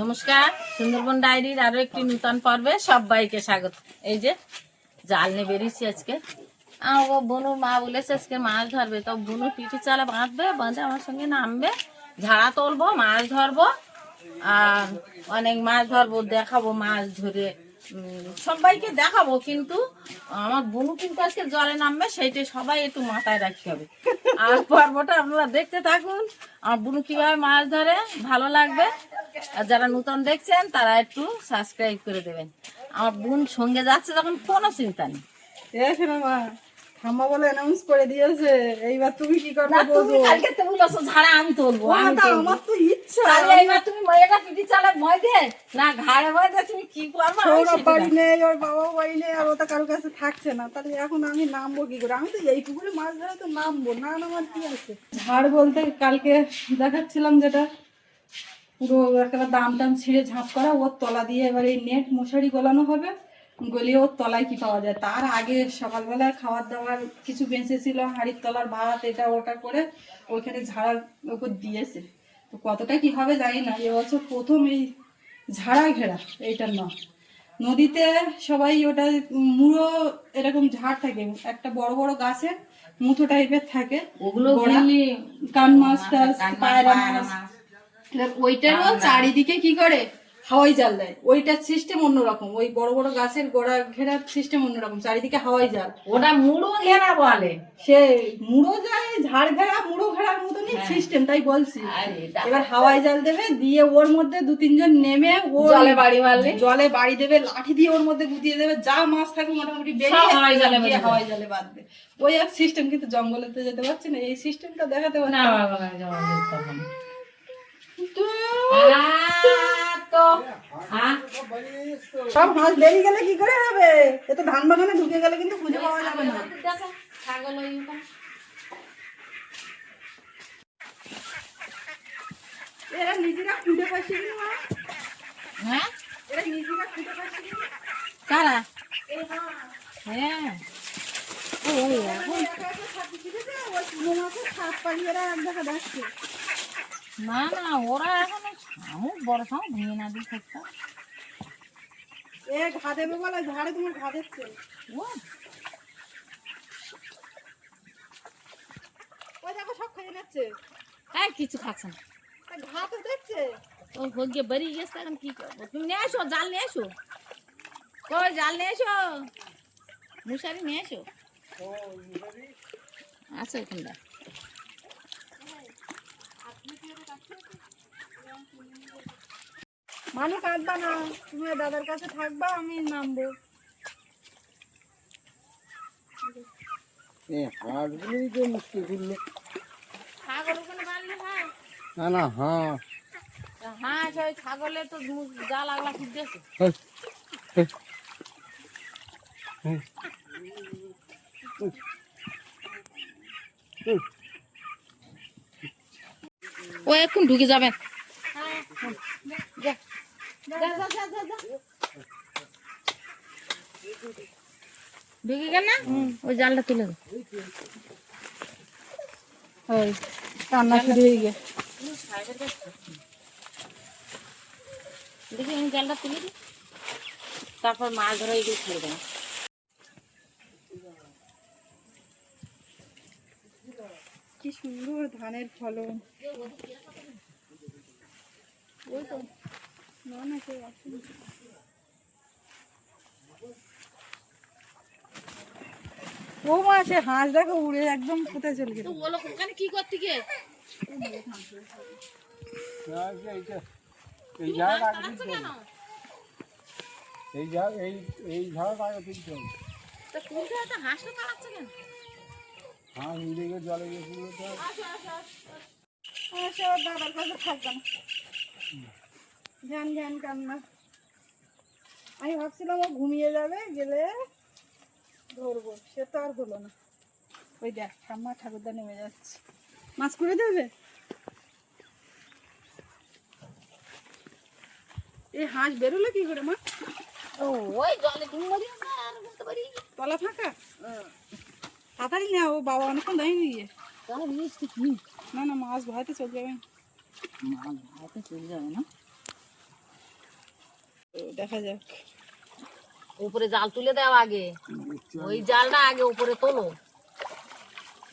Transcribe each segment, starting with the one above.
নমস্কার, সুন্দরবন ডায়েরির আরও একটি নূতন পর্বে সবাইকে স্বাগত। এই যে জাল নিয়ে বেরিয়েছি আজকে। ও বনু মা বলেছে আজকে মাছ ধরবে। তো বনু পিঠে চালা বাঁধবে, বাঁধে আমার সঙ্গে নামবে। ঝাড়া তুলবো, মাছ ধরবো, আর অনেক মাছ ধরবো, দেখাবো মাছ ধরে সবাইকে দেখাবো কিন্তু আমার বনু কিন্তু আজকে জলে নামবে সেইটাই সবাই একটু মাথায় রাখতে হবে। আর পর্বটা আপনারা দেখতে থাকুন আমার বুনু কীভাবে মাছ ধরে ভালো লাগবে। আর যারা নতুন দেখছেন তারা একটু সাবস্ক্রাইব করে দেবেন। আমার বোন সঙ্গে যাচ্ছে তখন কোনো চিন্তা নেই। ঠাম্মা বলে অ্যানাউন্স করে দিয়েছে এইবার তুমি কি করবে তুমি কালকে তো বলেছ ঝাড়া আমি তুলবো তুলবো। আমার তো ইচ্ছা তাহলে এইবার তুমি ময়েটা পিটি চালে মই দে। না ঘাড়ে মই দে তুমি কি করবে সৌরভ বাড়ি নেই ওর বাবা বাড়ি নেই আর ও কারোর কাছে থাকছে না। তাহলে এখন আমি নামবো কি করে? আমি তো এই পুকুরে মাছ ধরে তো নামবো না নামার কি আছে? ঝাড় বলতে কালকে দেখাচ্ছিলাম যেটা পুরো একেবারে দাম টাম ছিঁড়ে ঝাঁপ করা ওর তলা দিয়ে এবার এই নেট মশারি গলানো হবে। গলিয়ে ওর তলায় কি পাওয়া যায়? তার আগে সকালবেলায় খাবার দাবার কিছু বেঁচে ছিল হাড়ির তলার ভাত এটা ওটা করে ওইখানে ঝাড়ার উপর দিয়েছে। তো কতটা কি হবে জানি না। এবছর প্রথম এই ঝাড়া ঘেরা এইটার নাম নদীতে সবাই ওটা মুড়ো এরকম ঝাড় থাকে একটা বড় বড় গাছের মুথো টাইপের থাকে। ওগুলো কান মাছ টাছ পায়রা মাছ। ওইটারও চারিদিকে কি করে? হাওয়াই জাল দেয়। ওইটার সিস্টেম অন্যরকম। ওই বড় বড় গাছের গোড়া ঘেরার সিস্টেম অন্যরকম। চারিদিকে হাওয়াই জাল। ওটা মুড়ো ঘেরা বলে। সে মুড়ো যায় ঝাড় ঘেরা মুড়ো ঘেরার মতনই সিস্টেম তাই বলছি। এবার হাওয়াই জাল দেবে দিয়ে ওর মধ্যে দু তিনজন নেমে ও জলে বাড়ি মারলে। জলে বাড়ি দেবে লাঠি দিয়ে ওর মধ্যে গুটিয়ে দেবে যা মাছ থাকবে মোটামুটি বেরিয়ে হাওয়াই জালে হাওয়াই জালে বাঁধবে। ওই এক সিস্টেম কিন্তু জঙ্গলে তো যেতে পারছি না। এই সিস্টেমটা দেখাতে পারছি না তো হ্যাঁ। সব হাঁস বেরিয়ে গেলে কি করে হবে? এ তো ধান বাগানে ঢুকে গেলে কিন্তু খুঁজে পাওয়া যাবে না। ছাগল ওই এরা নিজেরা খুঁজে পাচ্ছে মা? হ্যাঁ? এরা নিজেরা খুঁজে পাচ্ছে কারা? হ্যাঁ। ওই এখন একা একা ছাড়তে শিখেছে, ওই কুমো মাছের ছাপ পাড়ি এরা এক জায়গায় না না ওরা এখন শামুক বড় শামুক ভেঙে না দিয়ে থাকতে এ ঘা দেবে বলে ঝাড়ে তোমার ঘা দিচ্ছে। ও। ওই দেখো সব খেয়ে নিচ্ছে। হ্যাঁ কিছু খাচ্ছে না। ঘা তো দিচ্ছে। ও ভোগে বেরিয়ে গেছে এখন কি করব? তুমি নিয়ে আসো জাল নিয়ে আসো কই জাল নিয়ে এসো। মশারি নিয়ে এসো। আচ্ছা ওখানটা মানু কাঁদবা না। তুমি দাদার কাছে থাকবা আমি নামবো। হাঁসগুলোই তো মুশকিল করল। ছাগল ওখানে বানলে হ্যাঁ? না না হ্যাঁ হ্যাঁ ওই ছাগলে তো। ও এখন ঢুকে যাবে। ঢুকে গেল না? ওই জালটা তুলে ওই কান্না শুরু হয়ে গিয়ে। দেখি জালটা তুলে দিই। তারপর মাছ ধরে এগুলো ছেড়ে দেবো। কি সুন্দর ধানের ফলন। ওই তো। ও মা সে হাঁস দেখো উড়ে একদম কোথায় চলে গেল বলো ওখানে কি করতে গিয়ে? কি এইটা এই ঝাড় আগে এই ঝাড় এই এই ঝাড় আগে তা তো হাঁসটা কেন? হাঁস উড়ে গিয়ে জলে তো দাদার কাছে থাকবে না। ধ্যান ধ্যান কান্না। আমি ভাবছিলাম ও ঘুমিয়ে যাবে গেলে ধরবো। সে তো আর হলো না। ওই দেখ ঠাম্মা ঠাকুরদা নেমে যাচ্ছে। মাছ করে দেবে? এই হাঁস বেরোলো কি করে মা? ও ওই জলে তলা ফাঁকা? তাড়াতাড়ি না ও বাবা অনেকক্ষণ দেয়নি গিয়ে না না মাছ ভয়তে চলে যাবে। মাছ ভাতে চলে যাবে না। দেখা যাক। উপরে জাল তুলে দাও আগে। ওই জালটা আগে উপরে তোলো।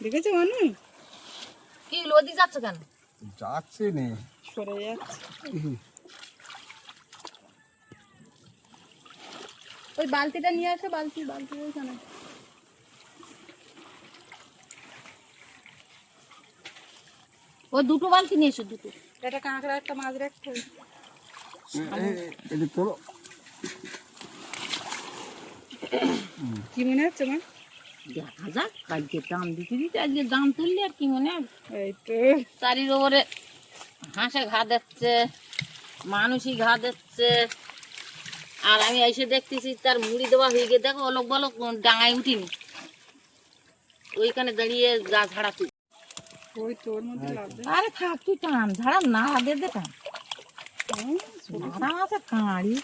দেখেছ মানু কি লদি যাচ্ছ কেন? যাচ্ছে নে। সরে যাচ্ছে। ওই বালতিটা নিয়ে আসো বালতি বালতি ওইখানে ওই দুটো বালতি নিয়ে এসো দুটো। একটা কাঁকড়া একটা মাছ রাখতে। এটা তোলো কি মনে হচ্ছে মা? দেখা যাক কালকে দাম দিতে দিতে আজকে দাম তুললি আর কি মনে এই তো। তারির ওপরে হাঁসে ঘা দিচ্ছে মানুষই ঘা দিচ্ছে। আর আমি এসে দেখতেছি তার মুড়ি দেওয়া হয়ে গিয়ে দেখো অলক বলক ডাঙায় উঠিনি। ওইখানে দাঁড়িয়ে গা ঝাড়া তুই। আরে থাক তুই টান ঝাড়া না দে দে টান। ঝাড়া আছে কাঁড়ি।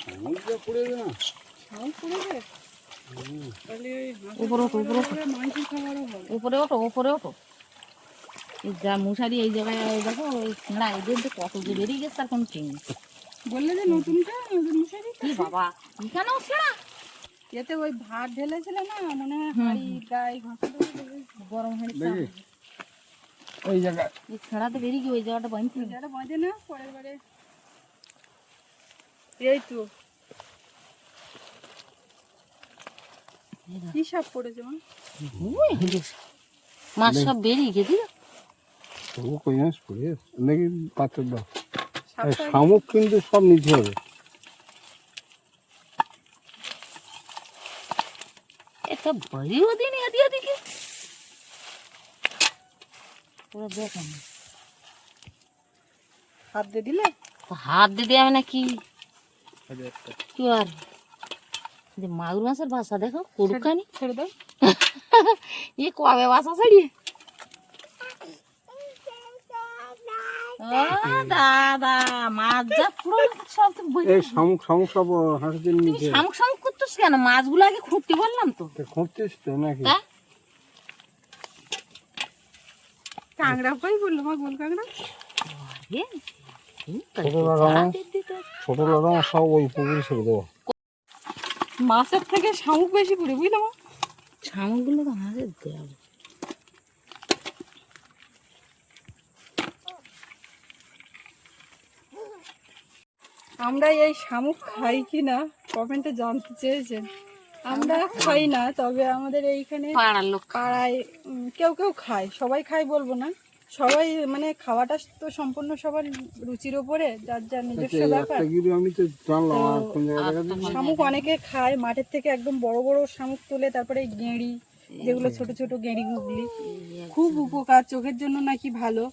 সমুদ্রে পড়ে না উপরে ওঠো, উপরে ওঠো। উপরে উপরে যা মশারি এই জায়গায় এই দেখো ওই ছেঁড়া এদের তো কত যে বেরিয়ে গেছে তার কোনো নেই। বললে যে নতুনটা নতুন মশারি কি বাবা এখানেও ছেঁড়া। এতে ওই ভাত ঢেলেছিল না মনে হয় হাঁড়ি গায়ে। গরম হাঁড়ি জায়গায় এই ছেঁড়াতে বেরিয়ে গিয়ে ওই জায়গাটা হবে। যারা বাঁধে না পরের বারে। এই তো। কি সাপ পড়েছে ওই। মাছ সব বেরিয়ে গেছে। তবু কই পড়ে নাকি পাত্র দাও। শামুক কিন্তু সব নিতে হবে। এটা বড়িও দিন এদিকে এদিকে পুরো দেখেন হাত দিয়ে দিলে হাত দিয়ে দেওয়া না কি কি আর যে মাগুর মাছের বাসা দেখো কুড়ুকানি ছেড়ে দাও এ কবে বাসা ছাড়িয়ে ও দাদা মাছ যা পুরো সব তো বই- এই শামুক শামুক সব হাঁসদের নিচে। শামুক শামুক করতেছ কেন? মাছগুলো আগে খুঁটতে বললাম তো। খুঁজছিস তো নাকি? কাঁকড়া কই বলল মা গোল কাঁকড়া। ছোট সব ওই পুকুরে ছেড়ে দেবো। মাছের থেকে শামুক বেশি পড়ে বুঝলো মা? শামুকগুলো তো হাতের দেওয়া আমরা এই শামুক খাই কি না কমেন্টে জানতে চেয়েছেন। আমরা খাই না তবে আমাদের এইখানে পাড়ার লোক। পাড়ায় কেউ কেউ খায়। সবাই খায় বলব না। সবাই মানে খাওয়াটা তো সম্পূর্ণ সবার রুচির ওপরে যার যার নিজস্ব ব্যাপার। জায়গা দেখা দিচ্ছি শামুক অনেকে খায় মাঠের থেকে একদম বড় বড় শামুক তুলে তারপরে এই গেঁড়ি যেগুলো ছোট ছোট গেঁড়ি গুগলি খুব উপকার চোখের জন্য নাকি ভালো।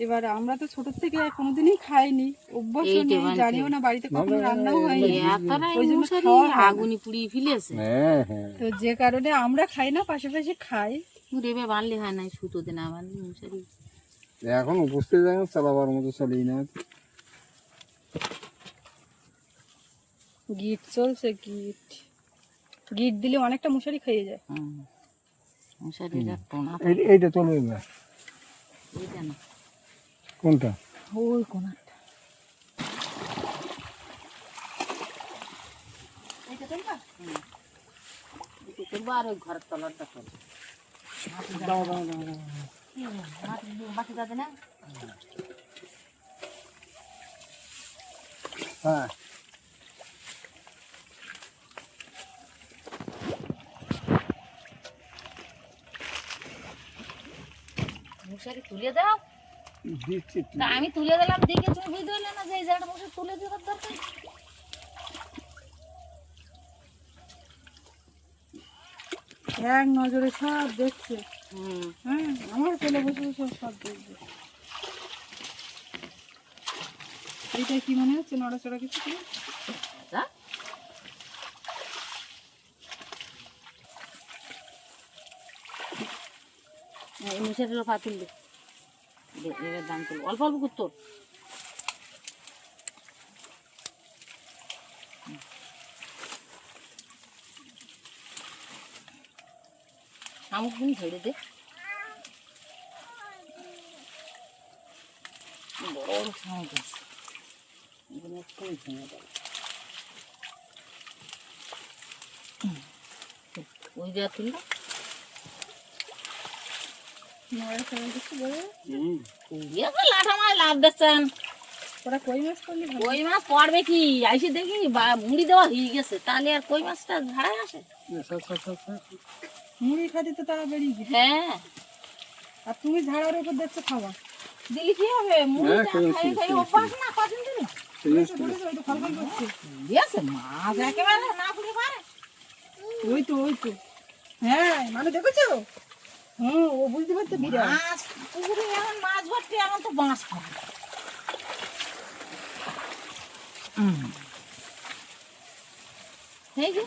এবার আমরা তো ছোট থেকে কোনোদিনই খাইনি অভ্যাস নেই জানিও না বাড়িতে কখনো রান্নাও হয়নি এতটাই ওই জন্য মশারি খাওয়া হয় না। আগুনি পুড়িয়ে ফেলেছে হ্যাঁ হ্যাঁ তো যে কারণে আমরা খাই না পাশাপাশি খাই রেবে বানলে হয় না সুতোতে না বানলে মশারি এখন উপস্থিত যায় চালাবার মতো চালিয়ে না গিট চলছে গিট গিট দিলে অনেকটা মশারি খেয়ে যায় এই- এইটা চলবে না এইটা না কোনটা? ওই কোনাটা না? হ্যাঁ। মশারি তুলে দাও। তো। তা আমি তুলে দিলাম দেখে তুমি বুঝতে পারলে না যে এই জায়গাটা মশারি তুলে দেওয়ার দরকার এক নজরে সব দেখছে হ্যাঁ আমার কোলে বসে বসে সব দেখবে এইটা কি মনে হচ্ছে নড়াচড়া কিছু কি? যা। হ্যাঁ, এই এবার দাম তুলব অল্প অল্প করতো শামুকগুলো ঝেড়ে দে। বড় শামুক আছে। ভেঙে ওই দেওয়া তুললাম লাভ দিচ্ছেন কই মাছ করলে কই মাছ পড়বে কি? আইসে দেখি মুড়ি দেওয়া হয়ে গেছে তাহলে আর কই মাছটা ঝাড়ায় আসে? সব সব সব সব মুড়ি খাতে তো তারা বেরিয়ে গেছে। হ্যাঁ। আর তুমি ঝাড়ার উপর দেখছ খাবার দিলি কি হবে? মুড়ি খাই খাই অভ্যাস না কদিন দিলে? বলেছে বলেছে ওই তো ফল ফল করছে। দিয়েছে মাছ একেবারে না পুড়ে পারে। ওই তো ওই তো। হ্যাঁ মানে দেখেছ? হুম ও বুঝতে পারতে বিরাট মাছ পুকুরে এখন মাছ ভর্তি এখন তো বাঁশ খাবে এই যে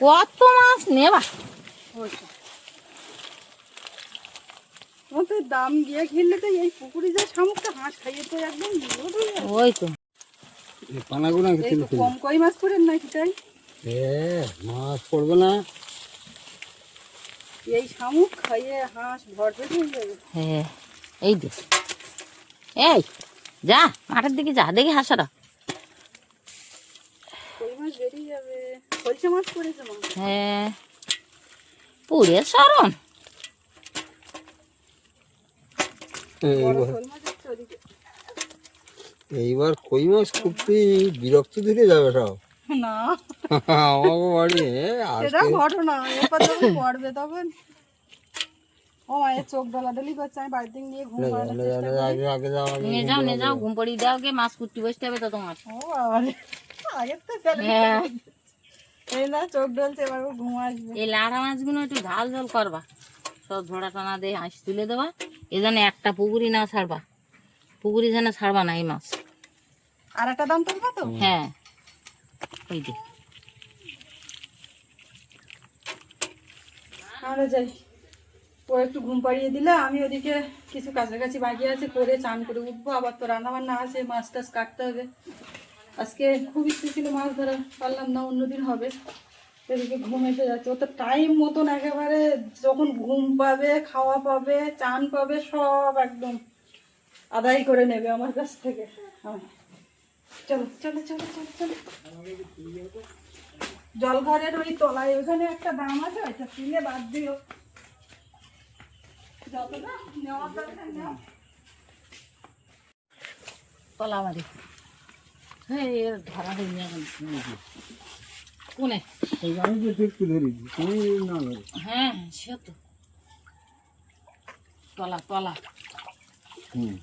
কত মাছ নেবা। দাম গিয়ে ঘিরলে তো এই পুকুরে যা শামুকটা হাঁস খাইয়ে তো একদম। ওই তো। এই কম কই মাছ করেন নাকি তাই? এ মাছ পড়বে না। এই শামুক খাইয়ে হাঁস হয়ে যাবে। হ্যাঁ এই দে এই যা মাঠের দিকে যা দেখি হাসারা হ্যাঁ পুড়ে এইবার কই মাছ খুবই বিরক্ত ধরে যাবে সব। না। আমাকে বাড়ি সেটা ঘটনা এরপর যখন পড়বে তখন। ও মায়ের চোখ ডলাডলি করছে আমি বাড়িতে নিয়ে ঘুম পাড়ানোর চেষ্টা করি। আগে আগে যাও আগে নিয়ে যাও নিয়ে যাও ঘুম পড়িয়ে দাও গে মাছ কুটতে বসতে হবে তো তোমার। ও বাবারে তো হ্যাঁ। এই না চোখ ডলছে এবার ঘুম আসবে। এই লাড়া মাছগুলো একটু ঝাল ঝাল করবা। সব ঝোড়া টানা দিয়ে হাঁস তুলে দেবা। এ যেন একটা পুকুরি না ছাড়বা। পুকুরি যেন ছাড়বা না এই মাছ। আর একটা দাম তুলবা তো? হ্যাঁ। ওই যে আমরা যাই। ও একটু ঘুম পাড়িয়ে দিলে, আমি ওদিকে কিছু কাছাকাছি বাকি আছে করে চান করে উঠবো। আবার তো রান্না বান্না আছে, মাছ টাছ কাটতে হবে। আজকে খুব ইচ্ছে ছিল মাছ ধরা, পারলাম না, অন্যদিন হবে। এদিকে ঘুম এসে যাচ্ছে। ও তো টাইম মতন একেবারে যখন ঘুম পাবে, খাওয়া পাবে, চান পাবে, সব একদম আদায় করে নেবে আমার কাছ থেকে। হ্যাঁ। চলো চলো চলো চলো চলো। জলঘরের ওই তলায় ওখানে একটা দাম আছে ওইটা তুলে বাদ দিও। যতটা দরকার হ্যাঁ এর ধরা গেল কোনে? আমি তো একটু ধরি। তুমি না ধরি। হ্যাঁ সে তো। তলা তলা। হুম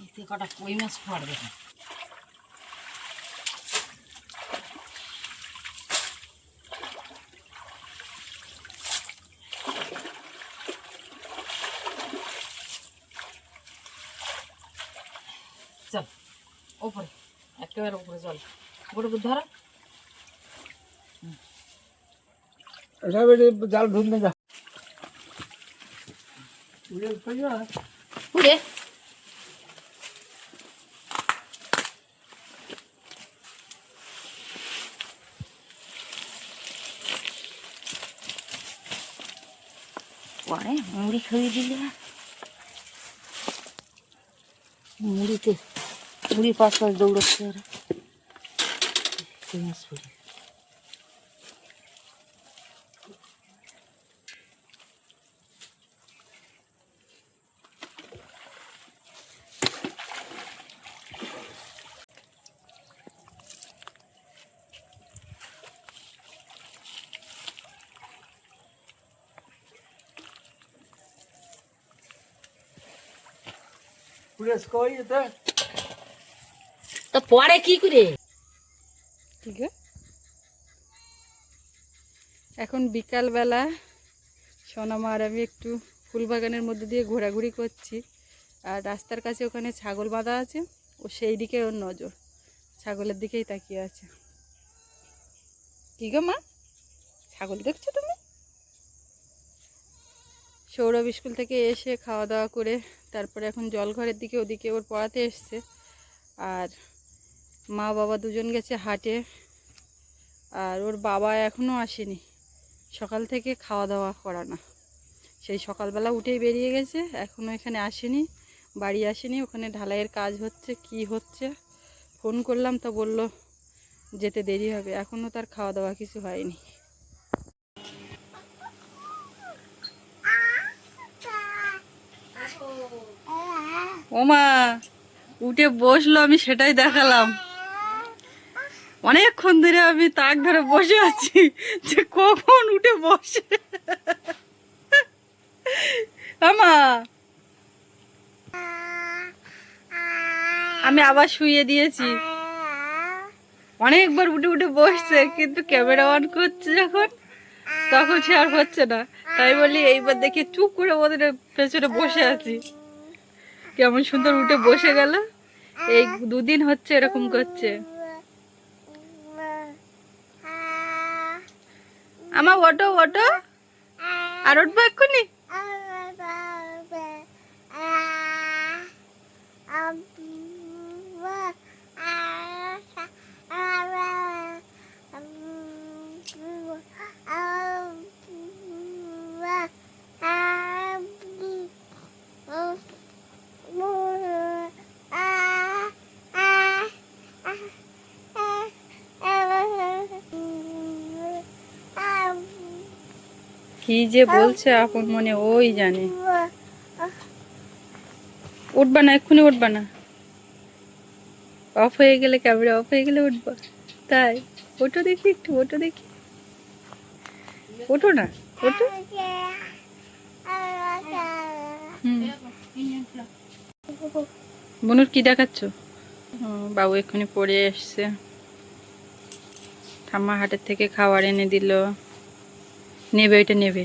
এতে কটা কই মাছ পড়বে চল ওপরে একেবারে উপরে চল। উপরে ধরো। এটা বেটে জাল ধরলে যা। উড়ে কই না উড়ে পরে মুড়ি খাইয়ে দিলে মুড়িতে মুড়ি পাশ পাশ দৌড়াচ্ছে ওরা কই তো পরে কি করে? ঠিক আছে এখন বিকালবেলা সোনামা আর আমি একটু ফুল বাগানের মধ্যে দিয়ে ঘোরাঘুরি করছি। আর রাস্তার কাছে ওখানে ছাগল বাঁধা আছে ও সেই দিকে ওর নজর। ছাগলের দিকেই তাকিয়ে আছে। কি গো মা? ছাগল দেখছ তুমি? সৌরভ স্কুল থেকে এসে খাওয়া দাওয়া করে তারপরে এখন জলঘরের দিকে, ওদিকে ওর পড়াতে এসছে। আর মা বাবা দুজন গেছে হাটে। আর ওর বাবা এখনও আসেনি। সকাল থেকে খাওয়া দাওয়া করা না। সেই সকালবেলা উঠেই বেরিয়ে গেছে এখনও এখানে আসেনি, বাড়ি আসেনি। ওখানে ঢালাইয়ের কাজ হচ্ছে, কি হচ্ছে? ফোন করলাম, তো বলল যেতে দেরি হবে। এখনও তার খাওয়া দাওয়া কিছু হয়নি। ওমা, উঠে বসল, আমি সেটাই দেখালাম। অনেকক্ষণ ধরে আমি তাক ধরে বসে আছি যে কখন উঠে বসে। আমা আমি আবার শুয়ে দিয়েছি। অনেকবার উঠে উঠে বসছে, কিন্তু ক্যামেরা অন করছে যখন, তখন সে আর হচ্ছে না। তাই বলি এইবার দেখে চুপ করে ওদের পেছনে বসে আছি। কেমন সুন্দর উঠে বসে গেল। এই দুদিন হচ্ছে এরকম করছে। আমার ওটো ওটো আর উঠবো এক্ষুনি? কি যে বলছে আপন মনে ওই জানে। উঠবা না, এক্ষুনি উঠবা না। অফ হয়ে গেলে ক্যামেরা অফ হয়ে গেলে উঠবা। তাই ওটো দেখি একটু ওটো দেখি। ওঠো না ওটো। বনুর কি দেখাচ্ছ? বাবু এক্ষুনি পড়ে এসছে। ঠাম্মা হাটের থেকে খাবার এনে দিল। নেবে ওইটা নেবে।